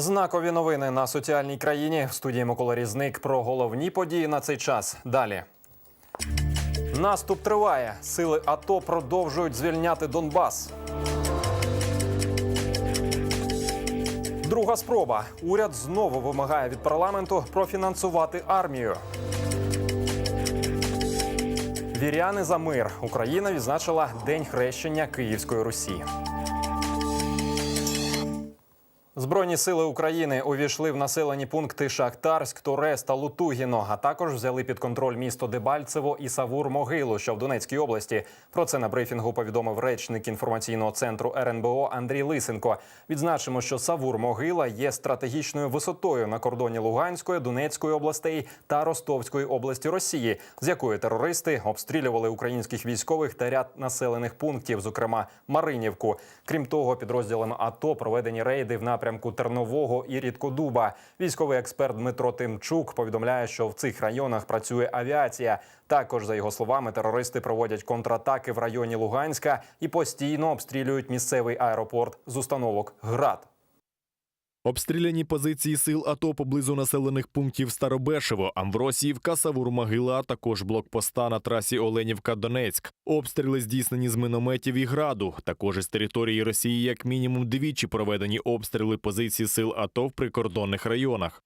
Знакові новини на соціальній країні. В студії Микола Різник про головні події на цей час. Далі. Наступ триває. Сили АТО продовжують звільняти Донбас. Друга спроба. Уряд знову вимагає від парламенту профінансувати армію. Віряни за мир. Україна відзначила День хрещення Київської Русі. Збройні сили України увійшли в населені пункти Шахтарськ, Торес та Лутугіно, а також взяли під контроль місто Дебальцево і Савур-Могилу, що в Донецькій області. Про це на брифінгу повідомив речник інформаційного центру РНБО Андрій Лисенко. Відзначимо, що Савур-Могила є стратегічною висотою на кордоні Луганської, Донецької областей та Ростовської області Росії, з якої терористи обстрілювали українських військових та ряд населених пунктів, зокрема Маринівку. Крім того, підрозділами АТО проведені рейди в напрямку Тернового і Рідкодуба. Військовий експерт Дмитро Тимчук повідомляє, що в цих районах працює авіація. Також, за його словами, терористи проводять контратаки в районі Луганська і постійно обстрілюють місцевий аеропорт з установок ГРАД. Обстріляні позиції сил АТО поблизу населених пунктів Старобешево, Амвросіївка, Савур-Могила, а також блокпоста на трасі Оленівка-Донецьк. Обстріли здійснені з мінометів і граду. Також із території Росії як мінімум двічі проведені обстріли позицій сил АТО в прикордонних районах.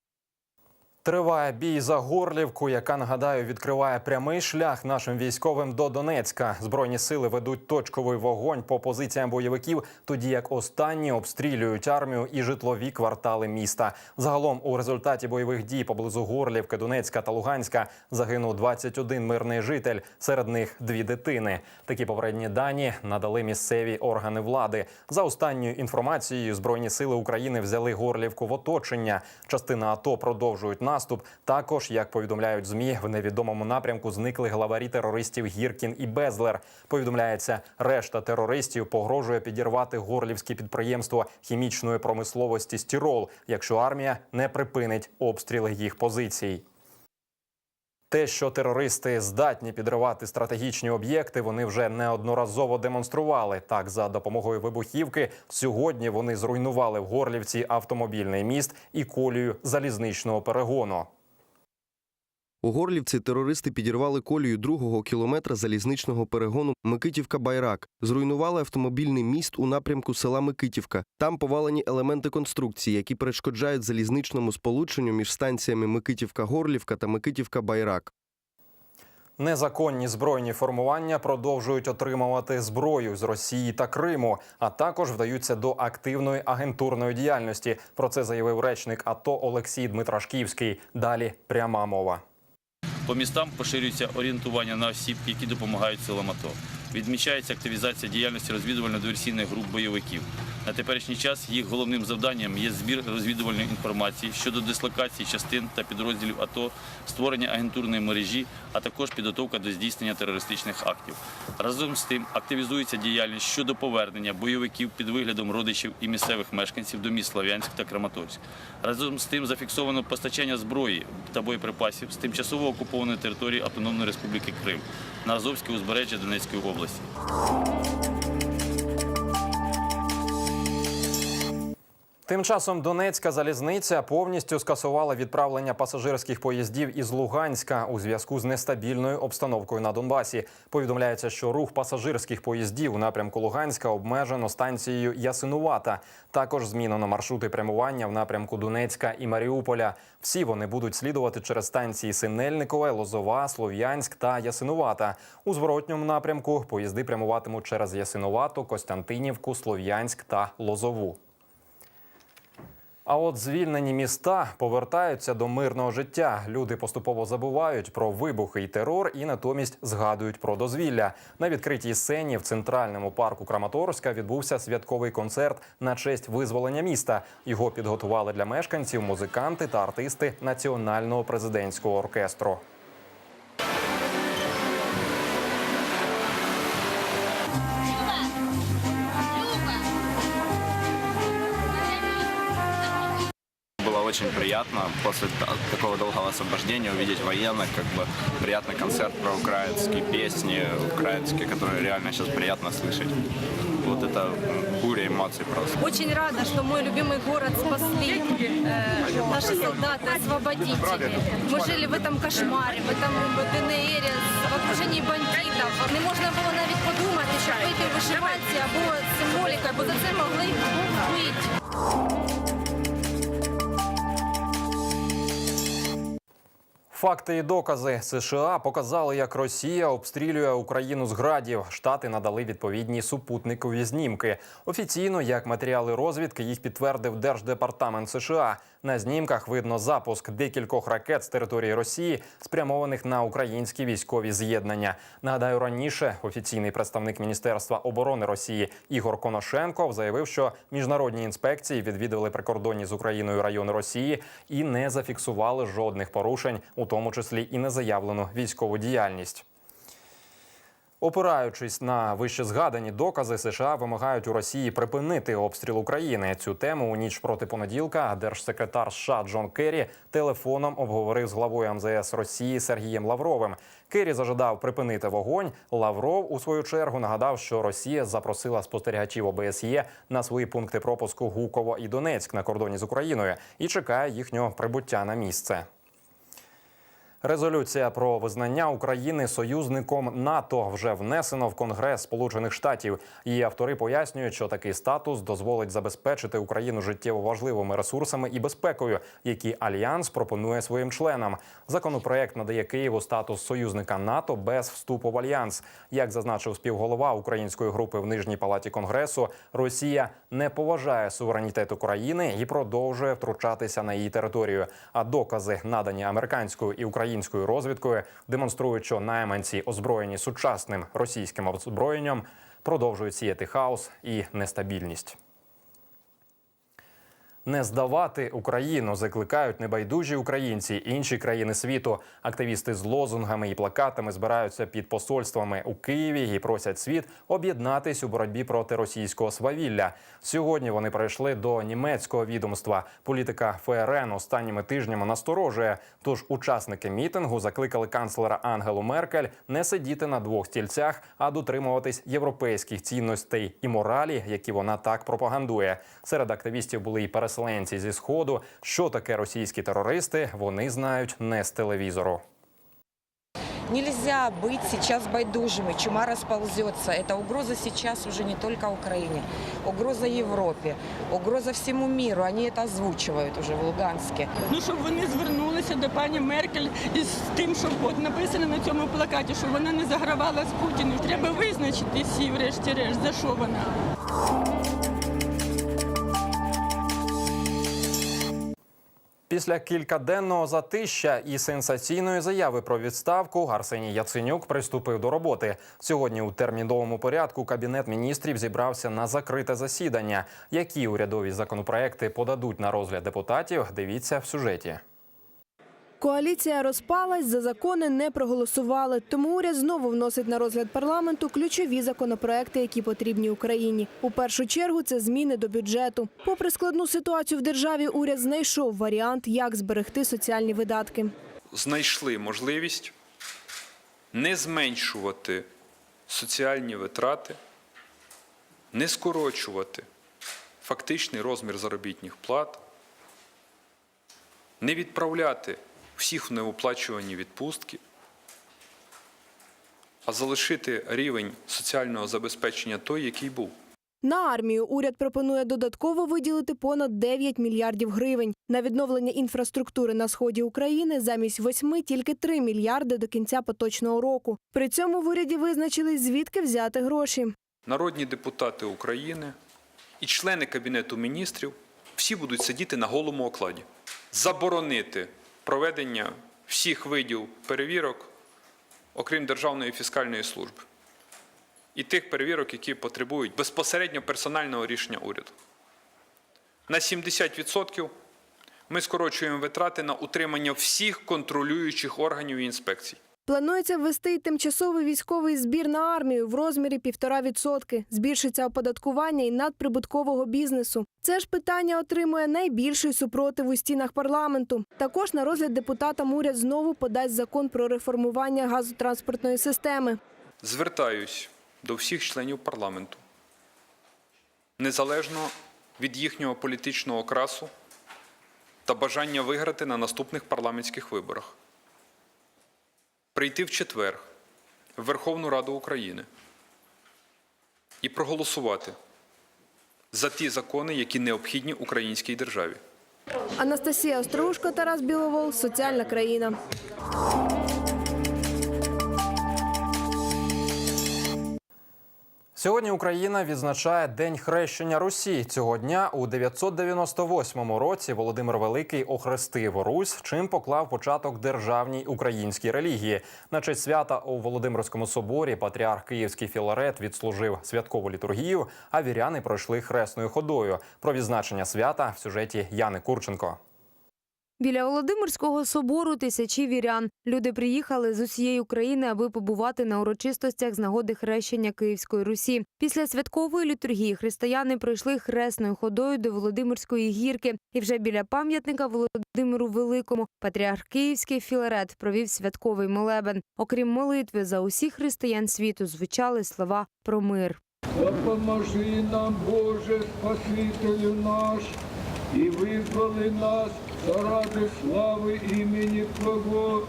Триває бій за Горлівку, яка нагадаю відкриває прямий шлях нашим військовим до Донецька. Збройні сили ведуть точковий вогонь по позиціям бойовиків, тоді як останні обстрілюють армію і житлові квартали міста. Загалом у результаті бойових дій поблизу Горлівки, Донецька та Луганська загинув 21 мирний житель. Серед них дві дитини. Такі попередні дані надали місцеві органи влади. За останньою інформацією, збройні сили України взяли Горлівку в оточення. Частина АТО продовжують наступ. Також, як повідомляють змі, в невідомому напрямку зникли главарі терористів Гіркін і Безлер. Повідомляється, решта терористів погрожує підірвати горлівське підприємство хімічної промисловості Стірол, якщо армія не припинить обстріли їх позицій. Те, що терористи здатні підривати стратегічні об'єкти, вони вже неодноразово демонстрували. Так, за допомогою вибухівки сьогодні вони зруйнували в Горлівці автомобільний міст і колію залізничного перегону. У Горлівці терористи підірвали колію другого кілометра залізничного перегону Микитівка-Байрак, зруйнували автомобільний міст у напрямку села Микитівка. Там повалені елементи конструкції, які перешкоджають залізничному сполученню між станціями Микитівка-Горлівка та Микитівка-Байрак. Незаконні збройні формування продовжують отримувати зброю з Росії та Криму, а також вдаються до активної агентурної діяльності. Про це заявив речник АТО Олексій Дмитрашківський. Далі пряма мова. По містам поширюється орієнтування на осіб, які допомагають силам АТО. Відмічається активізація діяльності розвідувально-диверсійних груп бойовиків. На теперішній час їх головним завданням є збір розвідувальної інформації щодо дислокації частин та підрозділів АТО, створення агентурної мережі, а також підготовка до здійснення терористичних актів. Разом з тим активізується діяльність щодо повернення бойовиків під виглядом родичів і місцевих мешканців до міст Слов'янськ та Краматорськ. Разом з тим зафіксовано постачання зброї та боєприпасів з тимчасово окупованої території Автономної Республіки Крим на Азовське узбережжя Донецької області. Тим часом Донецька залізниця повністю скасувала відправлення пасажирських поїздів із Луганська у зв'язку з нестабільною обстановкою на Донбасі. Повідомляється, що рух пасажирських поїздів у напрямку Луганська обмежено станцією Ясинувата. Також змінено маршрути прямування в напрямку Донецька і Маріуполя. Всі вони будуть слідувати через станції Синельникове, Лозова, Слов'янськ та Ясинувата. У зворотньому напрямку поїзди прямуватимуть через Ясинувату, Костянтинівку, Слов'янськ та Лозову. А от звільнені міста повертаються до мирного життя. Люди поступово забувають про вибухи і терор і натомість згадують про дозвілля. На відкритій сцені в центральному парку Краматорська відбувся святковий концерт на честь визволення міста. Його підготували для мешканців музиканти та артисти національного президентського оркестру. было очень приятно после та- такого долгого освобождения увидеть военных, как бы приятный концерт про украинские песни, украинские, которые реально сейчас приятно слышать. Вот это м, буря эмоций просто. Очень рада, что мой любимый город спасли э, наши солдаты, освободители. Мы жили в этом кошмаре, в этом ДНР, в окружении бандитів. Не можна було навіть подумати, що вийти в вишиванці або з символікою, бо за це могли вбити. Факти і докази США показали, як Росія обстрілює Україну з градів. Штати надали відповідні супутникові знімки. Офіційно, як матеріали розвідки, їх підтвердив Держдепартамент США. На знімках видно запуск декількох ракет з території Росії, спрямованих на українські військові з'єднання. Нагадаю, раніше офіційний представник Міністерства оборони Росії Ігор Коношенков заявив, що міжнародні інспекції відвідували прикордонні з Україною райони Росії і не зафіксували жодних порушень, у тому числі і незаявлену військову діяльність. Опираючись на вище згадані докази, США вимагають у Росії припинити обстріл України. Цю тему у ніч проти понеділка держсекретар США Джон Керрі телефоном обговорив з главою МЗС Росії Сергієм Лавровим. Керрі зажадав припинити вогонь. Лавров у свою чергу нагадав, що Росія запросила спостерігачів ОБСЄ на свої пункти пропуску Гуково і Донецьк на кордоні з Україною і чекає їхнього прибуття на місце. Резолюція про визнання України союзником НАТО вже внесено в Конгрес Сполучених Штатів. Її автори пояснюють, що такий статус дозволить забезпечити Україну життєво важливими ресурсами і безпекою, які альянс пропонує своїм членам. Законопроект надає Києву статус союзника НАТО без вступу в альянс. Як зазначив співголова української групи в нижній палаті конгресу, Росія не поважає суверенітет України і продовжує втручатися на її територію. А докази, надані американською і українською розвідкою, демонструють, що найманці, озброєні сучасним російським озброєнням, продовжують сіяти хаос і нестабільність. Не здавати Україну закликають небайдужі українці, інші країни світу. Активісти з лозунгами і плакатами збираються під посольствами у Києві і просять світ об'єднатись у боротьбі проти російського свавілля. Сьогодні вони прийшли до німецького відомства. Політика ФРН останніми тижнями насторожує. Тож учасники мітингу закликали канцлера Ангелу Меркель не сидіти на двох стільцях, а дотримуватись європейських цінностей і моралі, які вона так пропагандує. Серед активістів були і переселенці зі сходу. Що таке російські терористи? Вони знають не з телевізору. Нельзя быть сейчас байдужими. Чума расползется. Это угроза сейчас уже не только Украине. Угроза Европе. Угроза всему миру. Они это озвучивают уже в Луганске. Ну, щоб вони звернулися до пані Меркель із тим, щоб от написано на цьому плакаті, щоб вона не загравала з Путіним. Треба визначити всі, врешті-решт, за що вона. Після кількаденного затища і сенсаційної заяви про відставку Арсеній Яценюк приступив до роботи. Сьогодні у терміновому порядку кабінет міністрів зібрався на закрите засідання. Які урядові законопроекти подадуть на розгляд депутатів? Дивіться в сюжеті. Коаліція розпалась, за закони не проголосували. Тому уряд знову вносить на розгляд парламенту ключові законопроекти, які потрібні Україні. У першу чергу це зміни до бюджету. Попри складну ситуацію в державі, уряд знайшов варіант, як зберегти соціальні видатки. знайшли можливість не зменшувати соціальні витрати, не скорочувати фактичний розмір заробітних плат, не відправляти всіх неоплачувані відпустки, а залишити рівень соціального забезпечення той, який був. На армію уряд пропонує додатково виділити понад 9 мільярдів гривень. На відновлення інфраструктури на сході України замість 8 – тільки 3 мільярди до кінця поточного року. При цьому в уряді визначились, звідки взяти гроші. Народні депутати України і члени Кабінету міністрів всі будуть сидіти на голому окладі. Заборонити проведення всіх видів перевірок, окрім Державної фіскальної служби. І тих перевірок, які потребують безпосередньо персонального рішення уряду. На 70% ми скорочуємо витрати на утримання всіх контролюючих органів і інспекцій. Планується ввести тимчасовий військовий збір на армію в розмірі 1,5%. Збільшиться оподаткування і надприбуткового бізнесу. Це ж питання отримує найбільший супротив у стінах парламенту. Також на розгляд депутатам уряд знову подасть закон про реформування газотранспортної системи. Звертаюсь до всіх членів парламенту, незалежно від їхнього політичного окрасу та бажання виграти на наступних парламентських виборах. Прийти в четвер в Верховну Раду України і проголосувати за ті закони, які необхідні українській державі. Анастасія Острушко, Тарас Біловол, Соціальна країна. Сьогодні Україна відзначає День хрещення Русі. Цього дня у 998 році Володимир Великий охрестив Русь, чим поклав початок державній українській релігії. На честь свята у Володимирському соборі патріарх Київський Філарет відслужив святкову літургію, а віряни пройшли хресною ходою. Про відзначення свята в сюжеті Яни Курченко. Біля Володимирського собору тисячі вірян. Люди приїхали з усієї України, аби побувати на урочистостях з нагоди хрещення Київської Русі. Після святкової літургії християни пройшли хресною ходою до Володимирської гірки. І вже біля пам'ятника Володимиру Великому патріарх Київський Філарет провів святковий молебен. Окрім молитви за усіх християн світу, звучали слова про мир. Допоможи нам, Боже, Спасителю наш, і визволи нас заради слави імені Твого,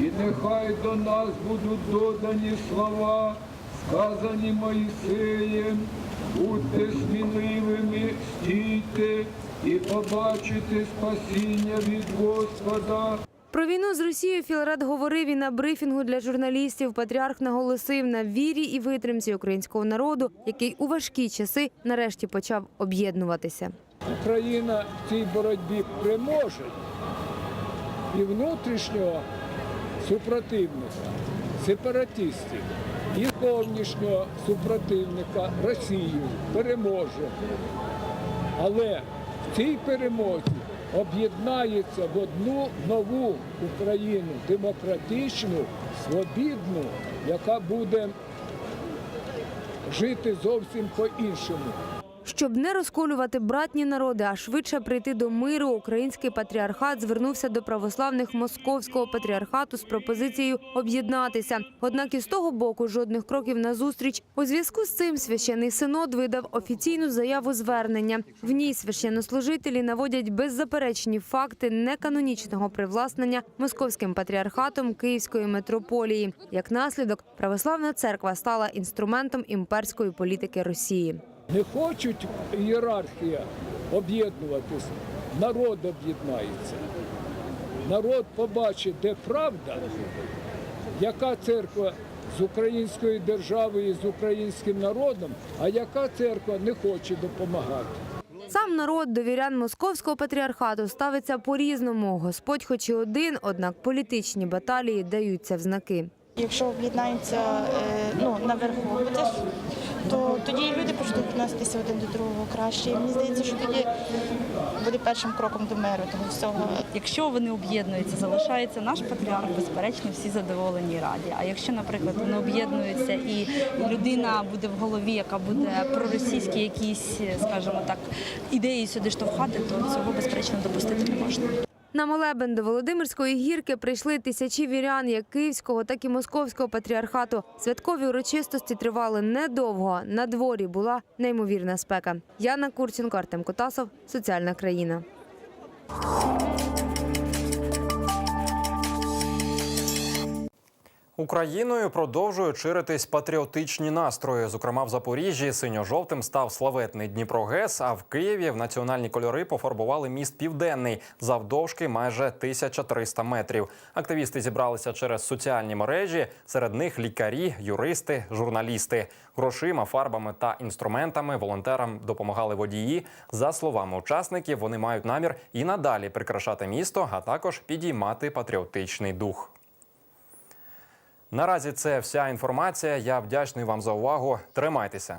і нехай до нас будуть додані слова, сказані Моїсеєм, будьте сміливими, стійте і побачите спасіння від Господа. Про війну з Росією Філарет говорив і на брифінгу для журналістів. Патріарх наголосив на вірі і витримці українського народу, який у важкі часи нарешті почав об'єднуватися. Україна в цій боротьбі переможе і внутрішнього супротивника, сепаратистів, і зовнішнього супротивника Росію переможе. Але в цій перемозі об'єднається в одну нову Україну, демократичну, свобідну, яка буде жити зовсім по-іншому. Щоб не розколювати братні народи, а швидше прийти до миру, український патріархат звернувся до православних московського патріархату з пропозицією об'єднатися. Однак із того боку жодних кроків назустріч. У зв'язку з цим священний синод видав офіційну заяву звернення. В ній священнослужителі наводять беззаперечні факти неканонічного привласнення московським патріархатом Київської митрополії. Як наслідок, православна церква стала інструментом імперської політики Росії. Не хочуть ієрархія об'єднуватись, народ об'єднається. Народ побачить, де правда, яка церква з українською державою і з українським народом, а яка церква не хоче допомагати. Сам народ до вірян московського патріархату ставиться по-різному. Господь хоч і один, однак політичні баталії даються в знаки. Якщо об'єднаються е, ну, наверху, то тоді люди почнуть відноситися один до другого краще. І мені здається, що тоді буде першим кроком до миру того всього. Якщо вони об'єднуються, залишається наш патріарх, безперечно, всі задоволені і раді. А якщо, наприклад, вони об'єднуються і людина буде в голові, яка буде проросійські якісь, скажімо так, ідеї сюди штовхати, то цього безперечно допустити не можна. На молебен до Володимирської гірки прийшли тисячі вірян як київського, так і московського патріархату. Святкові урочистості тривали недовго. На дворі була неймовірна спека. Яна Курченко, Артем Котасов, Соціальна країна. Україною продовжують ширитись патріотичні настрої. Зокрема, в Запоріжжі синьо-жовтим став славетний Дніпрогес. А в Києві в національні кольори пофарбували міст Південний завдовжки майже 1300 метрів. Активісти зібралися через соціальні мережі. Серед них лікарі, юристи, журналісти. Грошима, фарбами та інструментами волонтерам допомагали водії. За словами учасників, вони мають намір і надалі прикрашати місто, а також підіймати патріотичний дух. Наразі це вся інформація. Я вдячний вам за увагу. Тримайтеся.